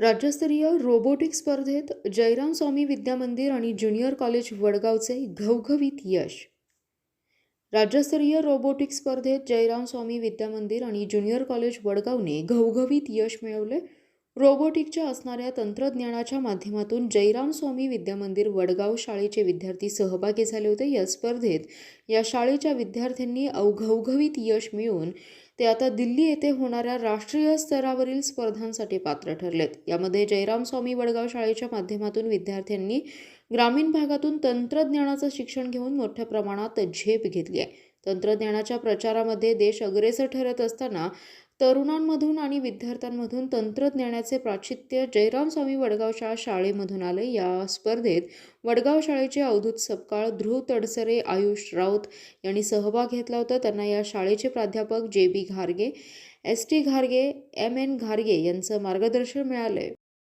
राज्यस्तरीय रोबोटिक स्पर्धेत जयराम स्वामी विद्यामंदिर आणि ज्युनियर कॉलेज वडगावचे घवघवीत यश. राज्यस्तरीय रोबोटिक स्पर्धेत जयराम स्वामी विद्यामंदिर आणि ज्युनियर कॉलेज वडगावने घवघवीत यश मिळवले. रोबोटिकच्या असणाऱ्या तंत्रज्ञानाच्या माध्यमातून जयराम स्वामी विद्यामंदिर वडगाव शाळेचे विद्यार्थी सहभागी झाले होते. या स्पर्धेत या शाळेच्या विद्यार्थ्यांनी अवघवघवीत यश मिळवून ते आता दिल्ली येथे होणाऱ्या राष्ट्रीय स्तरावरील स्पर्धांसाठी पात्र ठरलेत. यामध्ये जयराम स्वामी वडगाव शाळेच्या माध्यमातून विद्यार्थ्यांनी ग्रामीण भागातून तंत्रज्ञानाचं शिक्षण घेऊन मोठ्या प्रमाणात झेप घेतली आहे. तंत्रज्ञानाच्या प्रचारामध्ये देश अग्रेसर ठरत असताना तरुणांमधून आणि विद्यार्थ्यांमधून तंत्रज्ञानाचे प्राचित्य जयराम स्वामी वडगावच्या शाळेमधून आले. या स्पर्धेत वडगाव शाळेचे अवधूत सपकाळ ध्रुव तडसरे आयुष राऊत यांनी सहभाग घेतला होता. त्यांना या शाळेचे प्राध्यापक जे बी घारगे एस टी घारगे एम एन घारगे यांचं मार्गदर्शन मिळालंय.